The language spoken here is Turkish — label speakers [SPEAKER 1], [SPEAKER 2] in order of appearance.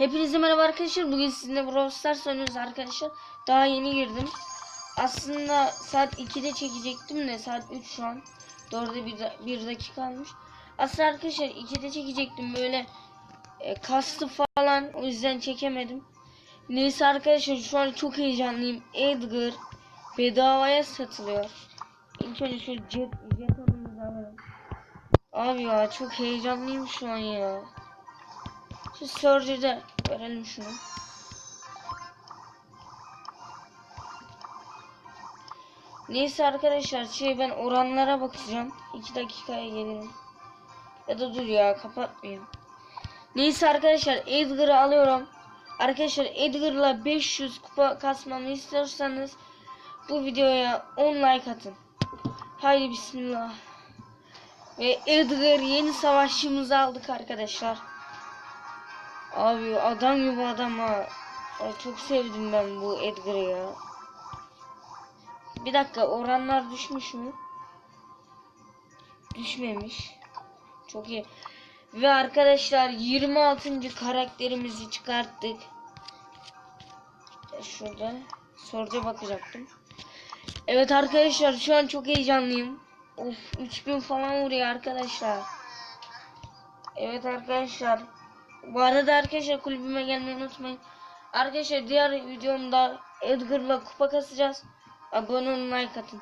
[SPEAKER 1] Hepinize merhaba arkadaşlar. Bugün sizinle Brawl Stars oynuyoruz arkadaşlar. Daha yeni girdim. Aslında saat 2'de çekecektim de saat 3 şu an. 4'e bir, da- bir dakika kalmış. Aslında arkadaşlar 2'de çekecektim böyle e, kastı falan o yüzden çekemedim. Neyse arkadaşlar şu an çok heyecanlıyım. Edgar bedavaya satılıyor. İlk önce şu jet, jetonumuzu alalım. Abi ya çok heyecanlıyım şu an ya. Şu Surge'de verelim şunu. Neyse arkadaşlar şey ben oranlara bakacağım. 2 dakikaya gelirim. Ya da dur ya kapatmayayım. Neyse arkadaşlar Edgar'ı alıyorum. Arkadaşlar Edgar'la 500 kupa kasmamı istiyorsanız bu videoya 10 like atın. Haydi bismillah. Ve Edgar yeni savaşçımızı aldık arkadaşlar. Abi adam gibi adam ha. Ay, çok sevdim ben bu Edgar'ı ya. Bir dakika oranlar düşmüş mü? Düşmemiş. Çok iyi. Ve arkadaşlar 26. karakterimizi çıkarttık. Şurada soruca bakacaktım. Evet arkadaşlar şu an çok heyecanlıyım. Of 3000 falan vuruyor arkadaşlar. Evet arkadaşlar. Bu arada arkadaşlar kulübüme gelmeyi unutmayın. Arkadaşlar diğer videomda Edgar'la kupa kasacağız. Abone olun like atın.